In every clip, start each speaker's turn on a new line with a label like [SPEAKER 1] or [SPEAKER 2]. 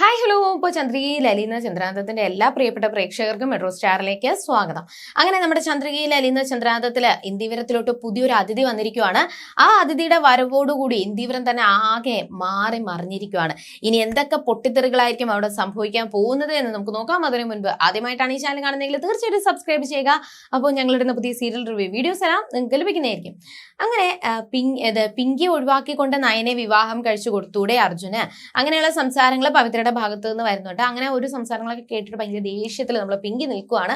[SPEAKER 1] Hi hello ഇപ്പോൾ ചന്ദ്രികയിൽ ലലീന ചന്ദ്രാന്തത്തിന്റെ എല്ലാ പ്രിയപ്പെട്ട പ്രേക്ഷകർക്കും മെട്രോ സ്റ്റാറിലേക്ക് സ്വാഗതം. അങ്ങനെ നമ്മുടെ ചന്ദ്രികയിൽ ലലീന ചന്ദ്രാന്തത്തിൽ ഇന്ദിവരത്തിലോട്ട് പുതിയൊരു അതിഥി വന്നിരിക്കുവാണ്. ആ അതിഥിയുടെ വരവോടുകൂടി ഇന്ദിവരം തന്നെ ആകെ മാറി മറിഞ്ഞിരിക്കുവാണ്. ഇനി എന്തൊക്കെ പൊട്ടിത്തെറികളായിരിക്കും അവിടെ സംഭവിക്കാൻ പോകുന്നത് എന്ന് നമുക്ക് നോക്കാം. അതിനു മുൻപ് ആദ്യമായിട്ടാണ് ഈ ചാനൽ കാണുന്നതെങ്കിൽ തീർച്ചയായിട്ടും സബ്സ്ക്രൈബ് ചെയ്യുക. അപ്പോൾ ഞങ്ങളിടുന്ന പുതിയ സീരിയൽ റിവ്യൂ വീഡിയോസ് എല്ലാം നിങ്ങൾക്ക് ലഭിക്കുന്നതായിരിക്കും. അങ്ങനെ പിങ് ഇത് പിങ്കി ഒഴിവാക്കിക്കൊണ്ട് നയനെ വിവാഹം കഴിച്ചു കൊടുത്തൂടെ അർജുന്. അങ്ങനെയുള്ള സംസാരങ്ങൾ പവിത്രയുടെ ഭാഗത്തു നിന്ന് വരുന്നുണ്ട്. അങ്ങനെ ഒരു സംസാരങ്ങളൊക്കെ കേട്ടിട്ട് ഭയങ്കര ദേഷ്യത്തിൽ നമ്മൾ പിങ്കി നിൽക്കുവാണ്.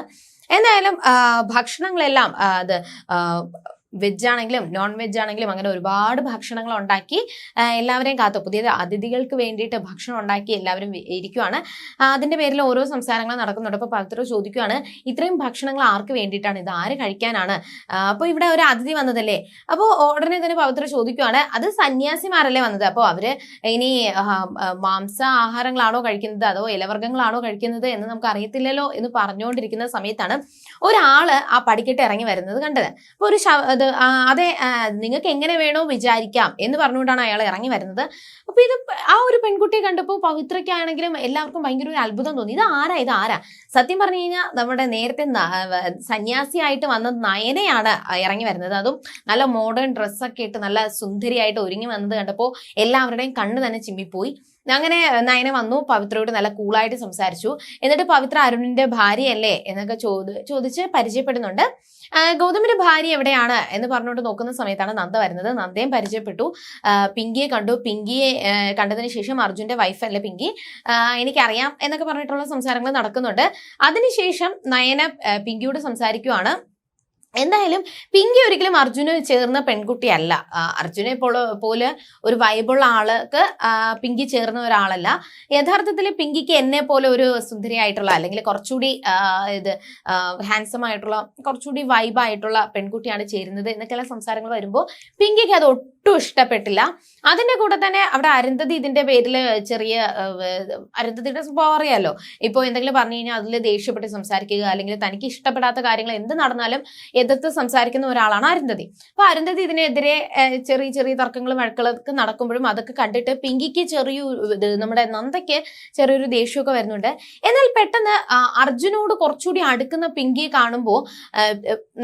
[SPEAKER 1] എന്തായാലും ഭക്ഷണങ്ങളെല്ലാം അത് വെജ് ആണെങ്കിലും നോൺ വെജ് ആണെങ്കിലും അങ്ങനെ ഒരുപാട് ഭക്ഷണങ്ങൾ ഉണ്ടാക്കി എല്ലാവരെയും കാത്തു. പുതിയ അതിഥികൾക്ക് വേണ്ടിയിട്ട് ഭക്ഷണം ഉണ്ടാക്കി എല്ലാവരും ഇരിക്കുവാണ്. അതിന്റെ പേരിൽ ഓരോ സംസാരങ്ങൾ നടക്കുന്നുണ്ട്. അപ്പോൾ പവിത്ര ചോദിക്കുവാണ് ഇത്രയും ഭക്ഷണങ്ങൾ ആർക്ക് വേണ്ടിയിട്ടാണ്? ഇത് ആര് കഴിക്കാനാണ്? അപ്പോൾ ഇവിടെ ഒരു അതിഥി വന്നതല്ലേ? അപ്പോൾ ഉടനെ തന്നെ പവിത്ര ചോദിക്കുവാണ് അത് സന്യാസിമാരല്ലേ വന്നത്? അപ്പോൾ അവർ ഇനി മാംസ ആഹാരങ്ങളാണോ കഴിക്കുന്നത്? അതോ ഇലവർഗങ്ങളാണോ കഴിക്കുന്നത്? എന്ന് നമുക്ക് അറിയത്തില്ലല്ലോ എന്ന് പറഞ്ഞുകൊണ്ടിരിക്കുന്ന സമയത്താണ് ഒരാൾ ആ പടിക്കെട്ട് ഇറങ്ങി വരുന്നത് കണ്ടത്. അപ്പോൾ ഒരു ആ, അതെ നിങ്ങൾക്ക് എങ്ങനെ വേണോ വിചാരിക്കാം എന്ന് പറഞ്ഞുകൊണ്ടാണ് അയാൾ ഇറങ്ങി വരുന്നത്. അപ്പോൾ ഇത് ആ ഒരു പെൺകുട്ടിയെ കണ്ടപ്പോൾ പവിത്രയ്ക്കാണെങ്കിലും എല്ലാവർക്കും ഭയങ്കര ഒരു അത്ഭുതം തോന്നി. ഇത് ആരാ ഇത് ആരാ? സത്യം പറഞ്ഞു കഴിഞ്ഞാൽ നമ്മുടെ നേരത്തെ സന്യാസിയായിട്ട് വന്ന നയനയാണ് ഇറങ്ങി വരുന്നത്. അതും നല്ല മോഡേൺ ഡ്രസ്സൊക്കെ ഇട്ട് നല്ല സുന്ദരിയായിട്ട് ഒരുങ്ങി വന്നത് കണ്ടപ്പോൾ എല്ലാവരുടെയും കണ്ണ് തന്നെ ചിമ്മിപ്പോയി. അങ്ങനെ നയന വന്നു പവിത്രയോട് നല്ല കൂളായിട്ട് സംസാരിച്ചു. എന്നിട്ട് പവിത്ര അരുണിന്റെ ഭാര്യയല്ലേ എന്നൊക്കെ ചോദി ചോദിച്ച് പരിചയപ്പെടുന്നുണ്ട്. ഗൗതമിന്റെ ഭാര്യ എവിടെയാണ് എന്ന് പറഞ്ഞുകൊണ്ട് നോക്കുന്ന സമയത്താണ് നന്ദ വരുന്നത്. നന്ദയും പരിചയപ്പെട്ടു. പിങ്കിയെ കണ്ടു. പിങ്കിയെ കണ്ടതിന് ശേഷം അർജുന്റെ വൈഫല്ലേ പിങ്കി? ആ, എനിക്കറിയാം എന്നൊക്കെ പറഞ്ഞിട്ടുള്ള സംസാരങ്ങൾ നടക്കുന്നുണ്ട്. അതിനുശേഷം നയന പിങ്കിയോട് സംസാരിക്കുവാണ്. എന്തായാലും പിങ്കി ഒരിക്കലും അർജുന് ചേർന്ന പെൺകുട്ടിയല്ല. അർജുനെ പോലെ പോലെ ഒരു വൈബുള്ള ആൾക്ക് പിങ്കി ചേർന്ന ഒരാളല്ല. യഥാർത്ഥത്തിൽ പിങ്കിക്ക് എന്നെ പോലെ ഒരു സുന്ദരിയായിട്ടുള്ള അല്ലെങ്കിൽ കുറച്ചുകൂടി ഇത് ഹാൻസം ആയിട്ടുള്ള കുറച്ചുകൂടി വൈബായിട്ടുള്ള പെൺകുട്ടിയാണ് ചേരുന്നത് എന്നൊക്കെയുള്ള സംസാരങ്ങൾ വരുമ്പോൾ പിങ്കിക്ക് അത് ഒട്ടും ഇഷ്ടപ്പെട്ടില്ല. അതിന്റെ കൂടെ തന്നെ അവിടെ അരുന്ധതി ഇതിന്റെ പേരിൽ ചെറിയ അരുന്ധതിയുടെ സ്വഭാവം അറിയാമല്ലോ ഇപ്പോൾ എന്തെങ്കിലും പറഞ്ഞു കഴിഞ്ഞാൽ അതിൽ ദേഷ്യപ്പെട്ട് സംസാരിക്കുക അല്ലെങ്കിൽ തനിക്ക് ഇഷ്ടപ്പെടാത്ത കാര്യങ്ങൾ എന്ത് നടന്നാലും എതിർത്ത് സംസാരിക്കുന്ന ഒരാളാണ് അരുന്ധതി. അപ്പൊ അരുന്ധതി ഇതിനെതിരെ ചെറിയ ചെറിയ തർക്കങ്ങളും വഴക്കുകളൊക്കെ നടക്കുമ്പോഴും അതൊക്കെ കണ്ടിട്ട് പിങ്കിക്ക് ചെറിയൊരു നമ്മുടെ നന്ദയ്ക്ക് ചെറിയൊരു ദേഷ്യമൊക്കെ വരുന്നുണ്ട്. എന്നാൽ പെട്ടെന്ന് അർജുനോട് കുറച്ചുകൂടി അടുക്കുന്ന പിങ്കിയെ കാണുമ്പോൾ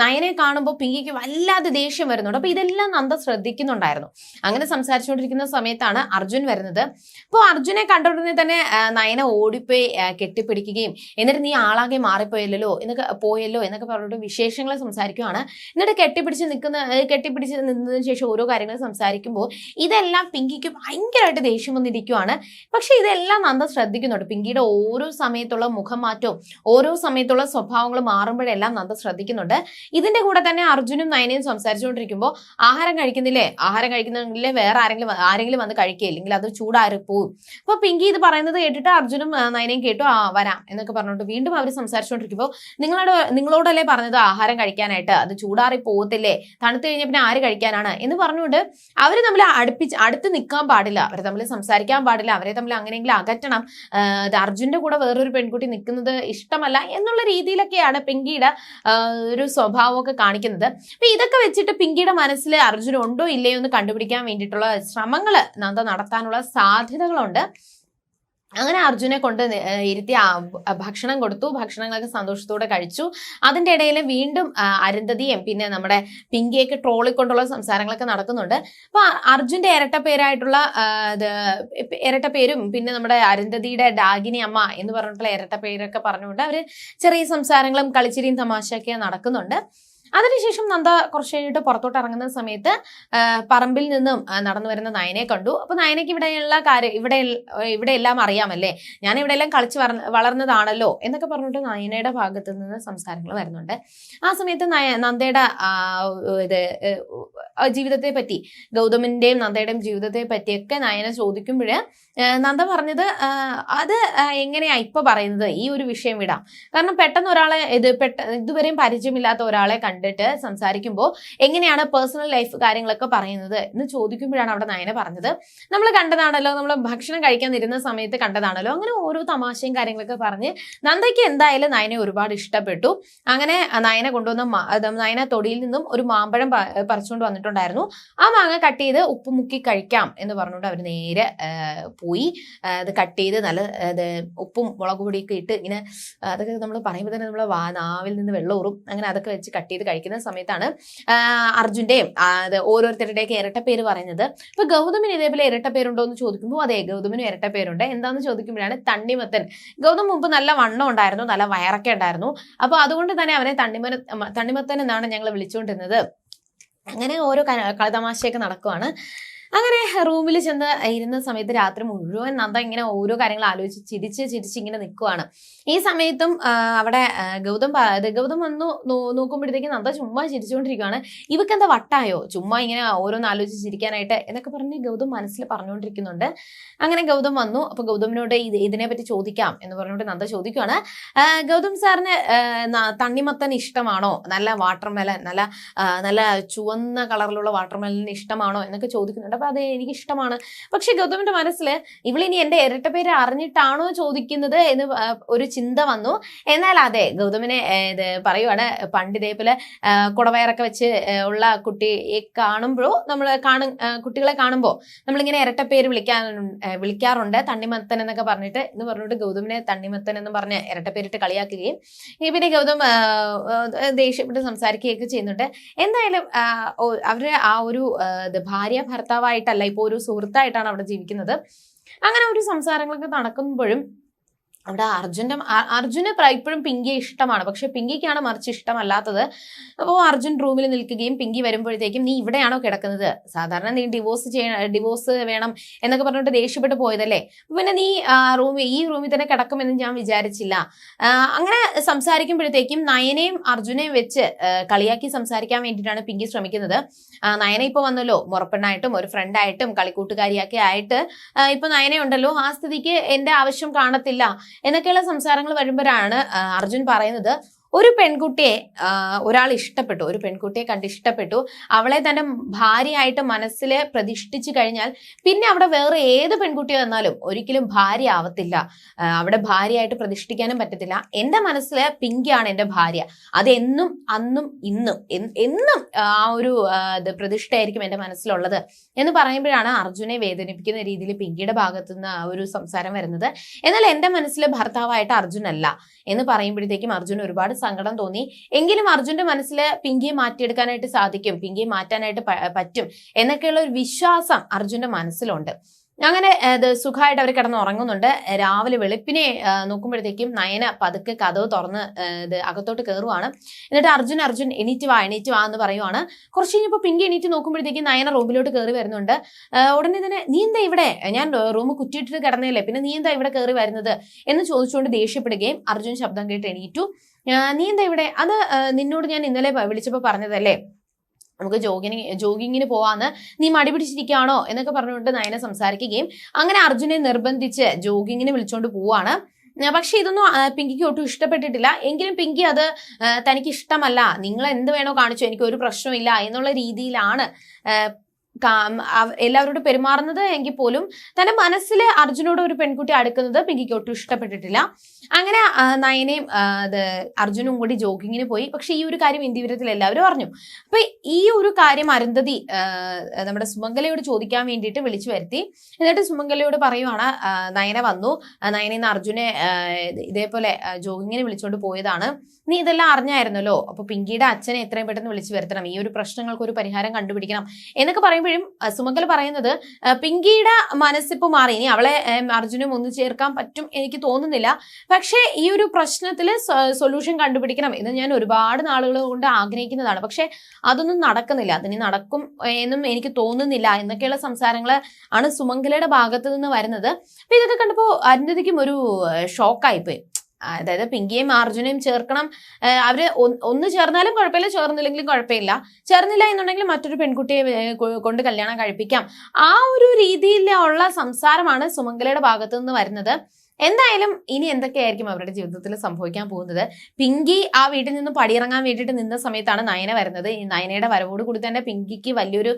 [SPEAKER 1] നയനെ കാണുമ്പോൾ പിങ്കിക്ക് വല്ലാതെ ദേഷ്യം വരുന്നുണ്ട്. അപ്പൊ ഇതെല്ലാം നന്ദ ശ്രദ്ധിക്കുന്നുണ്ടായിരുന്നു. അങ്ങനെ സംസാരിച്ചുകൊണ്ടിരിക്കുന്ന സമയത്താണ് അർജുൻ വരുന്നത്. അപ്പോൾ അർജുനെ കണ്ട ഉടനെ തന്നെ നയനെ ഓടിപ്പോയി കെട്ടിപ്പിടിക്കുകയും എന്നിട്ട് നീ ആളാകെ മാറിപ്പോയല്ലോ എന്നൊക്കെ പോയല്ലോ എന്നൊക്കെ പറഞ്ഞിട്ട് വിശേഷങ്ങൾ സംസാരിക്കുവാണ്. എന്നിട്ട് കെട്ടിപ്പിടിച്ച് നിൽക്കുന്ന കെട്ടിപ്പിടിച്ച് നിന്നതിന് ശേഷം ഓരോ കാര്യങ്ങൾ സംസാരിക്കുമ്പോൾ ഇതെല്ലാം പിങ്കിക്ക് ഭയങ്കരമായിട്ട് ദേഷ്യം വന്നിരിക്കുവാണ്. പക്ഷെ ഇതെല്ലാം നന്ദ ശ്രദ്ധിക്കുന്നുണ്ട്. പിങ്കിയുടെ ഓരോ സമയത്തുള്ള മുഖം മാറ്റവും ഓരോ സമയത്തുള്ള സ്വഭാവങ്ങൾ മാറുമ്പോഴെല്ലാം നന്ദ ശ്രദ്ധിക്കുന്നുണ്ട്. ഇതിന്റെ കൂടെ തന്നെ അർജുനും നയനയും സംസാരിച്ചുകൊണ്ടിരിക്കുമ്പോൾ ആഹാരം കഴിക്കുന്നില്ലേ? ആഹാരം കഴിക്കുന്നില്ലേ? വേറെ ആരെങ്കിലും ആരെങ്കിലും വന്ന് കഴിക്കുക ഇല്ലെങ്കിൽ അത് ചൂടാറി പോകും അപ്പൊ പിങ്കി ഇത് പറയുന്നത് കേട്ടിട്ട് അർജുനും നയനയും കേട്ടു ആ വരാം എന്നൊക്കെ പറഞ്ഞിട്ട് വീണ്ടും അവർ സംസാരിച്ചുകൊണ്ടിരിക്കുമ്പോൾ നിങ്ങളോട് നിങ്ങളോടല്ലേ പറഞ്ഞത് ആഹാരം കഴിക്കാനായിട്ട് അത് ചൂടാറി പോകത്തില്ലേ? തണുത്ത് കഴിഞ്ഞ പിന്നെ ആര് കഴിക്കാനാണ്? എന്ന് പറഞ്ഞുകൊണ്ട് അവർ തമ്മിൽ അടുപ്പിച്ച് അടുത്ത് നിൽക്കാൻ പാടില്ല. അവർ തമ്മിൽ സംസാരിക്കാൻ പാടില്ല. അവരെ തമ്മിൽ അങ്ങനെയെങ്കിലും അകറ്റണം. ഇത് അർജുന്റെ കൂടെ വേറൊരു പെൺകുട്ടി നിൽക്കുന്നത് ഇഷ്ടമല്ല എന്നുള്ള രീതിയിലൊക്കെയാണ് പിങ്കിയുടെ ഒരു സ്വഭാവമൊക്കെ കാണിക്കുന്നത്. അപ്പൊ ഇതൊക്കെ വെച്ചിട്ട് പിങ്കിയുടെ മനസ്സിൽ അർജുൻ ഉണ്ടോ ഇല്ലയോ എന്ന് കണ്ടുപിടിക്കാൻ വേണ്ടിയിട്ടുള്ള ശ്രമങ്ങൾ നന്ദ നടത്താനുള്ള സാധ്യതകളുണ്ട്. അങ്ങനെ അർജുനെ കൊണ്ട് ഇരുത്തി ഭക്ഷണം കൊടുത്തു. ഭക്ഷണങ്ങളൊക്കെ സന്തോഷത്തോടെ കഴിച്ചു. അതിന്റെ ഇടയിൽ വീണ്ടും അരുന്ധതിയും പിന്നെ നമ്മുടെ പിങ്കിയൊക്കെ ട്രോളിക്കൊണ്ടുള്ള സംസാരങ്ങളൊക്കെ നടക്കുന്നുണ്ട്. അപ്പോൾ അർജുന്റെ ഇരട്ട പേരായിട്ടുള്ള ഇരട്ട പേരും പിന്നെ നമ്മുടെ അരുന്ധതിയുടെ ഡാഗിനി അമ്മ എന്ന് പറഞ്ഞിട്ടുള്ള ഇരട്ട പേരൊക്കെ പറഞ്ഞുകൊണ്ട് അവർ ചെറിയ സംസാരങ്ങളും കളിച്ചിരിയും തമാശയൊക്കെ നടക്കുന്നുണ്ട്. അതിനുശേഷം നന്ദ കുറച്ച് കഴിഞ്ഞിട്ട് പുറത്തോട്ട് ഇറങ്ങുന്ന സമയത്ത് പറമ്പിൽ നിന്നും നടന്നു വരുന്ന നയനെ കണ്ടു. അപ്പൊ നയനയ്ക്ക് ഇവിടെയുള്ള കാര്യം ഇവിടെ ഇവിടെ എല്ലാം അറിയാമല്ലേ? ഞാൻ ഇവിടെ എല്ലാം കളിച്ച് വളർന്നതാണല്ലോ എന്നൊക്കെ പറഞ്ഞിട്ട് നയനയുടെ ഭാഗത്ത് നിന്ന് സംസാരങ്ങൾ വരുന്നുണ്ട്. ആ സമയത്ത് നയ നന്ദയുടെ ഇത് ജീവിതത്തെ പറ്റി ഗൗതമിന്റെയും നന്ദയുടെയും ജീവിതത്തെ പറ്റിയൊക്കെ നയനെ ചോദിക്കുമ്പോൾ നന്ദ പറഞ്ഞത് അത് എങ്ങനെയാ ഇപ്പൊ പറയുന്നത്? ഈ ഒരു വിഷയം വിടാം. കാരണം പെട്ടെന്ന് ഒരാളെ ഇത് പെട്ട ഇതുവരെയും പരിചയമില്ലാത്ത ഒരാളെ കണ്ടു കണ്ടിട്ട് സംസാരിക്കുമ്പോൾ എങ്ങനെയാണ് പേഴ്സണൽ ലൈഫ് കാര്യങ്ങളൊക്കെ പറയുന്നത് എന്ന് ചോദിക്കുമ്പോഴാണ് അവിടെ നയന പറഞ്ഞത്. നമ്മൾ കണ്ടതാണല്ലോ നമ്മൾ ഭക്ഷണം കഴിക്കാൻ ഇരുന്ന സമയത്ത് കണ്ടതാണല്ലോ അങ്ങനെ ഓരോ തമാശയും കാര്യങ്ങളൊക്കെ പറഞ്ഞ് നന്ദയ്ക്ക് എന്തായാലും നയനെ ഒരുപാട് ഇഷ്ടപ്പെട്ടു. അങ്ങനെ നയനെ കൊണ്ടുവന്ന നയന തൊടിയിൽ നിന്നും ഒരു മാമ്പഴം പറിച്ചുകൊണ്ട് വന്നിട്ടുണ്ടായിരുന്നു. ആ മാങ്ങ കട്ട് ചെയ്ത് ഉപ്പ് മുക്കി കഴിക്കാം എന്ന് പറഞ്ഞുകൊണ്ട് അവർ നേരെ പോയി. അത് കട്ട് ചെയ്ത് നല്ല ഉപ്പും മുളക് പൊടിയൊക്കെ ഇട്ട് ഇങ്ങനെ അതൊക്കെ നമ്മൾ പറയുമ്പോൾ തന്നെ നമ്മൾ നാവിൽ നിന്ന് വെള്ളം ഊറും. അങ്ങനെ അതൊക്കെ വെച്ച് കട്ട് ചെയ്ത് കഴിക്കുന്ന സമയത്താണ് അർജുന്റെയും അത് ഓരോരുത്തരുടെയൊക്കെ ഇരട്ട പേര് പറയുന്നത്. ഇപ്പൊ ഗൗതമിന് ഇതേപോലെ ഇരട്ട പേരുണ്ടോ എന്ന് ചോദിക്കുമ്പോൾ അതെ ഗൗതമിനും ഇരട്ട പേരുണ്ട്. എന്താന്ന് ചോദിക്കുമ്പോഴാണ് തണ്ണിമത്തൻ. ഗൗതം മുമ്പ് നല്ല വണ്ണം ഉണ്ടായിരുന്നു നല്ല വയറൊക്കെ ഉണ്ടായിരുന്നു. അപ്പൊ അതുകൊണ്ട് തന്നെ അവനെ തണ്ണിമന തണ്ണിമത്തൻ എന്നാണ് ഞങ്ങൾ വിളിച്ചുകൊണ്ടിരുന്നത് അങ്ങനെ ഓരോ കളതമാശയൊക്കെ നടക്കുവാണ്. അങ്ങനെ റൂമിൽ ചെന്ന് ഇരുന്ന സമയത്ത് രാത്രി മുഴുവൻ നന്ദ ഇങ്ങനെ ഓരോ കാര്യങ്ങൾ ആലോചിച്ച് ചിരിച്ച് ചിരിച്ച് ഇങ്ങനെ നിൽക്കുവാണ് ഈ സമയത്തും അവിടെ ഗൗതം ഗൗതം വന്നു നോക്കുമ്പോഴത്തേക്ക് നന്ദ ചുമ്മാ ചിരിച്ചുകൊണ്ടിരിക്കുകയാണ് ഇവക്ക് എന്താ വട്ടായോ? ചുമ്മാ ഇങ്ങനെ ഓരോന്ന് ആലോചിച്ച് ചിരിക്കാനായിട്ട് എന്നൊക്കെ പറഞ്ഞ് ഗൗതം മനസ്സിൽ പറഞ്ഞുകൊണ്ടിരിക്കുന്നുണ്ട് അങ്ങനെ ഗൗതം വന്നു. അപ്പൊ ഗൗതമിനോട് ഇത് ഇതിനെ പറ്റി ചോദിക്കാം എന്ന് പറഞ്ഞുകൊണ്ട് നന്ദ ചോദിക്കുവാണ്. ഗൗതം സാറിന് തണ്ണിമത്തൻ ഇഷ്ടമാണോ? നല്ല വാട്ടർമെലൻ നല്ല നല്ല ചുവന്ന കളറിലുള്ള വാട്ടർമെലൻ ഇഷ്ടമാണോ എന്നൊക്കെ ചോദിക്കുന്നുണ്ട്. അപ്പൊ അതെ എനിക്ക് ഇഷ്ടമാണ് പക്ഷെ ഗൗതമിന്റെ മനസ്സിൽ ഇവളിനി ഇരട്ട പേര് അറിഞ്ഞിട്ടാണോ ചോദിക്കുന്നത് എന്ന് ഒരു ചിന്ത വന്നു. എന്നാൽ അതെ ഗൗതമിനെ ഇത് പറയുവാണ് പണ്ട് ഇതേപോലെ കുടവയറൊക്കെ വെച്ച് ഉള്ള കുട്ടിയെ കാണുമ്പോഴോ നമ്മൾ കാണും കുട്ടികളെ കാണുമ്പോൾ നമ്മളിങ്ങനെ ഇരട്ട പേര് വിളിക്കാൻ വിളിക്കാറുണ്ട്. തണ്ണിമത്തൻ എന്നൊക്കെ പറഞ്ഞിട്ട് എന്ന് പറഞ്ഞിട്ട് ഗൗതമിനെ തണ്ണിമത്തൻ എന്ന് പറഞ്ഞ് ഇരട്ട പേരിട്ട് കളിയാക്കുകയും പിന്നെ ഗൗതം ദേഷ്യപ്പെട്ട് സംസാരിക്കുകയൊക്കെ ചെയ്യുന്നുണ്ട്. എന്തായാലും അവരുടെ ആ ഒരു ഭാര്യ ഭാര്യ ഭർത്താവായിട്ടല്ല ഇപ്പോൾ ഒരു സുഹൃത്തായിട്ടാണ് അവിടെ ജീവിക്കുന്നത്. അങ്ങനെ ഒരു സംസാരങ്ങളൊക്കെ നടക്കുമ്പോഴും അവിടെ അർജുന്റെ അർജുന് ഇപ്പോഴും പിങ്കിയെ ഇഷ്ടമാണ്. പക്ഷെ പിങ്കിക്കാണ് മറിച്ച് ഇഷ്ടമല്ലാത്തത്. അപ്പോൾ അർജുൻ റൂമിൽ നിൽക്കുകയും പിങ്കി വരുമ്പോഴത്തേക്കും നീ ഇവിടെയാണോ കിടക്കുന്നത്? സാധാരണ നീ ഡിവോഴ്സ് ചെയ്യണം ഡിവോഴ്സ് വേണം എന്നൊക്കെ പറഞ്ഞിട്ട് ദേഷ്യപ്പെട്ട് പോയതല്ലേ? പിന്നെ നീ റൂമിൽ ഈ റൂമിൽ തന്നെ കിടക്കുമെന്ന് ഞാൻ വിചാരിച്ചില്ല. അങ്ങനെ സംസാരിക്കുമ്പോഴത്തേക്കും നയനെയും അർജുനെയും വെച്ച് കളിയാക്കി സംസാരിക്കാൻ വേണ്ടിയിട്ടാണ് പിങ്കി ശ്രമിക്കുന്നത്. നയന ഇപ്പോൾ വന്നല്ലോ. മുറപ്പെണ്ണായിട്ടും ഒരു ഫ്രണ്ടായിട്ടും കളിക്കൂട്ടുകാരിയൊക്കെ ആയിട്ട്. ഇപ്പോൾ നയനയുണ്ടല്ലോ. ആ സ്ഥിതിക്ക് എന്റെ ആവശ്യം കാണത്തില്ല. എന്നൊക്കെയുള്ള സംസാരങ്ങൾ വരുമ്പോഴാണ് അർജുൻ പറയുന്നത്. ഒരു പെൺകുട്ടിയെ ഒരാൾ ഇഷ്ടപ്പെട്ടു ഒരു പെൺകുട്ടിയെ കണ്ട് ഇഷ്ടപ്പെട്ടു. അവളെ തന്നെ ഭാര്യയായിട്ട് മനസ്സിൽ പ്രതിഷ്ഠിച്ചു കഴിഞ്ഞാൽ പിന്നെ അവിടെ വേറെ ഏത് പെൺകുട്ടി വന്നാലും ഒരിക്കലും ഭാര്യ ആവത്തില്ല. അവിടെ ഭാര്യയായിട്ട് പ്രതിഷ്ഠിക്കാനും പറ്റത്തില്ല. എന്റെ മനസ്സിൽ പിങ്കിയാണ് എന്റെ ഭാര്യ. അതെന്നും അന്നും ഇന്നും എന്നും ആ ഒരു പ്രതിഷ്ഠയായിരിക്കും എന്റെ മനസ്സിലുള്ളത്. എന്ന് പറയുമ്പോഴാണ് അർജുനെ വേദനിപ്പിക്കുന്ന രീതിയിൽ പിങ്കിയുടെ ഭാഗത്തു നിന്ന് ആ ഒരു സംസാരം വരുന്നത്. എന്നാൽ എന്റെ മനസ്സിൽ ഭർത്താവായിട്ട് അർജുനല്ല എന്ന് പറയുമ്പോഴത്തേക്കും അർജുൻ ഒരുപാട് സങ്കടം തോന്നി. എങ്കിലും അർജുന്റെ മനസ്സിൽ പിങ്കിയെ മാറ്റിയെടുക്കാനായിട്ട് സാധിക്കും. പിങ്കിയെ മാറ്റാനായിട്ട് പറ്റും. എന്നൊക്കെയുള്ള ഒരു വിശ്വാസം അർജുന്റെ മനസ്സിലുണ്ട്. അങ്ങനെ സുഖമായിട്ട് അവർ കിടന്ന് ഉറങ്ങുന്നുണ്ട് രാവിലെ വെളുപ്പിനെ നോക്കുമ്പോഴത്തേക്കും നയന പതുക്കെ കഥവ് തുറന്ന് ഇത് അകത്തോട്ട് കയറുവാണ് എന്നിട്ട് അർജുൻ അർജുൻ എണീറ്റ് വാ എണീറ്റ് വാ എന്ന് പറയുവാണ്. കുറച്ച് കഴിഞ്ഞപ്പോൾ പിങ്കി എണീറ്റ് നോക്കുമ്പോഴത്തേക്കും നയന റൂമിലോട്ട് കയറി വരുന്നുണ്ട്. ഉടനെ തന്നെ നീ എന്താ ഇവിടെ? ഞാൻ റൂം കുറ്റിയിട്ടിട്ട് കിടന്നതല്ലേ? പിന്നെ നീ എന്താ ഇവിടെ കയറി വരുന്നത്? എന്ന് ചോദിച്ചുകൊണ്ട് ദേഷ്യപ്പെടുകയും അർജുൻ ശബ്ദം കേട്ട് എണീറ്റു. നീ എന്താ ഇവിടെ? അത് നിന്നോട് ഞാൻ ഇന്നലെ വിളിച്ചപ്പോൾ പറഞ്ഞതല്ലേ? നമുക്ക് ജോഗിന് ജോഗിങ്ങിന് പോവാന്ന് നീ മടി പിടിച്ചിരിക്കുകയാണോ എന്നൊക്കെ പറഞ്ഞുകൊണ്ട് നയന സംസാരിക്കുകയും അങ്ങനെ അർജുനെ നിർബന്ധിച്ച് ജോഗിങ്ങിന് വിളിച്ചുകൊണ്ട് പോവാണ്. പക്ഷെ ഇതൊന്നും പിങ്കിക്ക് ഒട്ടും ഇഷ്ടപ്പെട്ടിട്ടില്ല. എങ്കിലും പിങ്കി അത് തനിക്ക് ഇഷ്ടമല്ല നിങ്ങൾ എന്ത് വേണോ കാണിച്ചു എനിക്ക് ഒരു പ്രശ്നമില്ല എന്നുള്ള രീതിയിലാണ് എല്ലാവരോടും പെരുമാറുന്നത് എങ്കിൽ പോലും തന്റെ മനസ്സിൽ അർജുനോട് ഒരു പെൺകുട്ടി അടുക്കുന്നത് പിങ്കിക്ക് ഒട്ടും ഇഷ്ടപ്പെട്ടിട്ടില്ല. അങ്ങനെ നയനയും അർജുനും കൂടി ജോഗിങ്ങിന് പോയി. പക്ഷെ ഈ ഒരു കാര്യം ഇന്ത്യവിരത്തിൽ എല്ലാവരും അറിഞ്ഞു. അപ്പൊ ഈ ഒരു കാര്യം അരുന്ധതി നമ്മുടെ സുമംഗലയോട് ചോദിക്കാൻ വേണ്ടിയിട്ട് വിളിച്ചു വരുത്തി. എന്നിട്ട് സുമംഗലയോട് പറയുവാണ് നയന വന്നു. ആ, നയന ഇന്ന് അർജുനെ ഇതേപോലെ ജോഗിങ്ങിന് വിളിച്ചുകൊണ്ട് പോയതാണ്. നീ ഇതെല്ലാം അറിഞ്ഞായിരുന്നല്ലോ? അപ്പൊ പിങ്കിയുടെ അച്ഛനെ എത്രയും പെട്ടെന്ന് വിളിച്ചു വരുത്തണം. ഈ ഒരു പ്രശ്നങ്ങൾക്ക് ഒരു പരിഹാരം കണ്ടുപിടിക്കണം എന്നൊക്കെ പറയുമ്പോഴും സുമംഗല പറയുന്നത് പിങ്കിയുടെ മനസ്സിപ്പ് മാറി. ഇനി അവളെ അർജുനും ഒന്നു ചേർക്കാൻ പറ്റും എനിക്ക് തോന്നുന്നില്ല. പക്ഷേ ഈ ഒരു പ്രശ്നത്തിൽ സൊല്യൂഷൻ കണ്ടുപിടിക്കണം എന്ന് ഞാൻ ഒരുപാട് നാളുകൾ കൊണ്ട് ആഗ്രഹിക്കുന്നതാണ്. പക്ഷേ അതൊന്നും നടക്കുന്നില്ല. അതിന് നടക്കും എന്നും എനിക്ക് തോന്നുന്നില്ല എന്നൊക്കെയുള്ള സംസാരങ്ങൾ ആണ് സുമംഗലയുടെ ഭാഗത്ത് നിന്ന് വരുന്നത്. അപ്പൊ ഇതൊക്കെ കണ്ടപ്പോൾ അരുന്ധതിക്കും ഒരു ഷോക്കായിപ്പോയി അതായത് പിങ്കിയെയും അർജുനെയും ചേർക്കണം. അവർ ഒന്ന് ചേർന്നാലും കുഴപ്പമില്ല ചേർന്നില്ലെങ്കിലും കുഴപ്പമില്ല. ചേർന്നില്ല എന്നുണ്ടെങ്കിൽ മറ്റൊരു പെൺകുട്ടിയെ കൊണ്ട് കല്യാണം കഴിപ്പിക്കാം. ആ ഒരു രീതിയിലുള്ള സംസാരമാണ് സുമംഗലയുടെ ഭാഗത്തു നിന്ന് വരുന്നത്. എന്തായാലും ഇനി എന്തൊക്കെയായിരിക്കും അവരുടെ ജീവിതത്തിൽ സംഭവിക്കാൻ പോകുന്നത്? പിങ്കി ആ വീട്ടിൽ നിന്ന് പടിയിറങ്ങാൻ വേണ്ടിയിട്ട് നിന്ന സമയത്താണ് നയന വരുന്നത്. ഈ നയനയുടെ വരവോട് കൂടി തന്നെ പിങ്കിക്ക് വലിയൊരു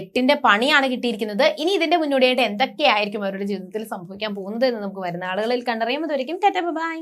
[SPEAKER 1] എട്ടിന്റെ പണിയാണ് കിട്ടിയിരിക്കുന്നത്. ഇനി ഇതിന്റെ മുന്നോടിയായിട്ട് എന്തൊക്കെയായിരിക്കും അവരുടെ ജീവിതത്തിൽ സംഭവിക്കാൻ പോകുന്നത് എന്ന് നമുക്ക് വരുന്ന ആളുകളിൽ കണ്ടറിയാം. അതുവരെയും ബൈ.